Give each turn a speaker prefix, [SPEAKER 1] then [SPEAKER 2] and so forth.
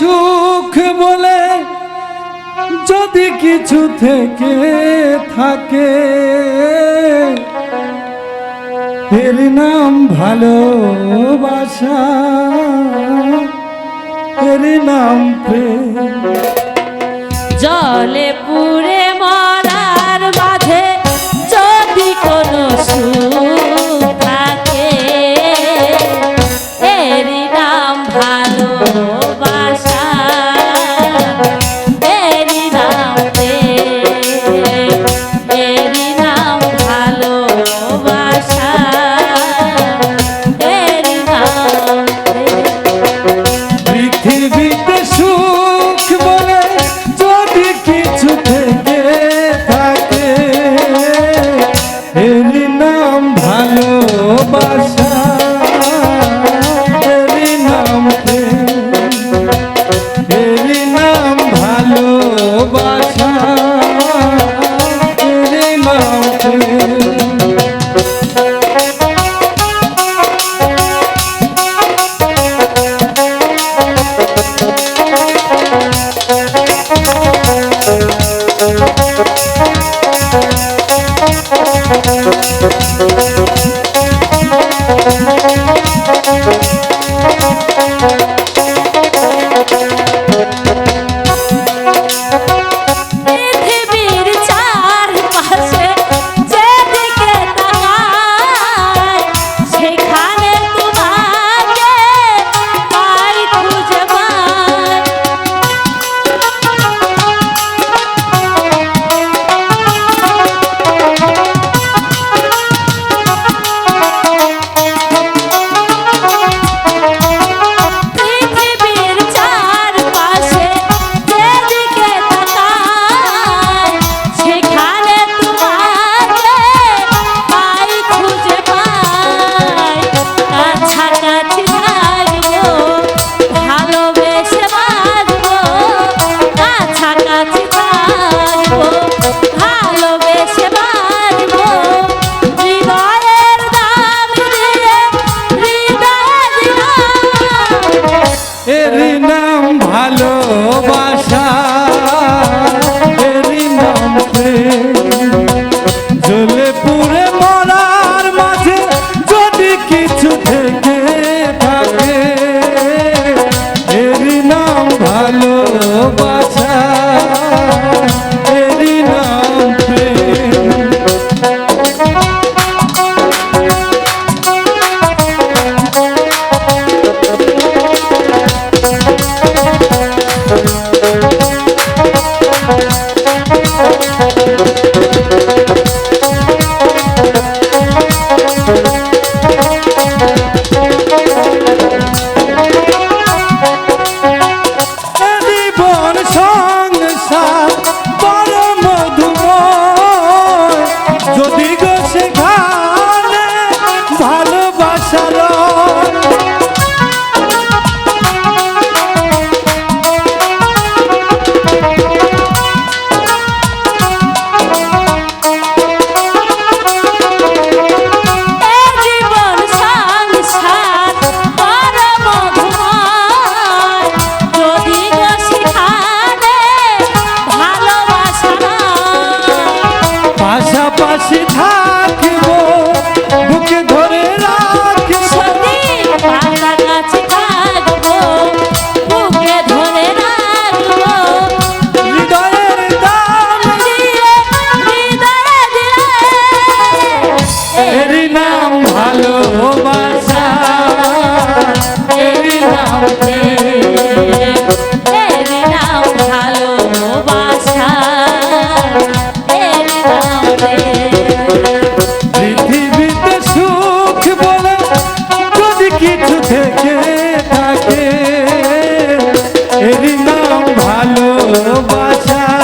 [SPEAKER 1] সুখ বলে যদি কিছু থেকে থাকে। এর নাম ভালোবাসা, এর নাম প্রেম।
[SPEAKER 2] জলে পুরে মারার মাঝে যদি কোনো সুখ থাকে,
[SPEAKER 1] এর নাম ভালোবাসা। Thank রে হাত ভালোবাসা।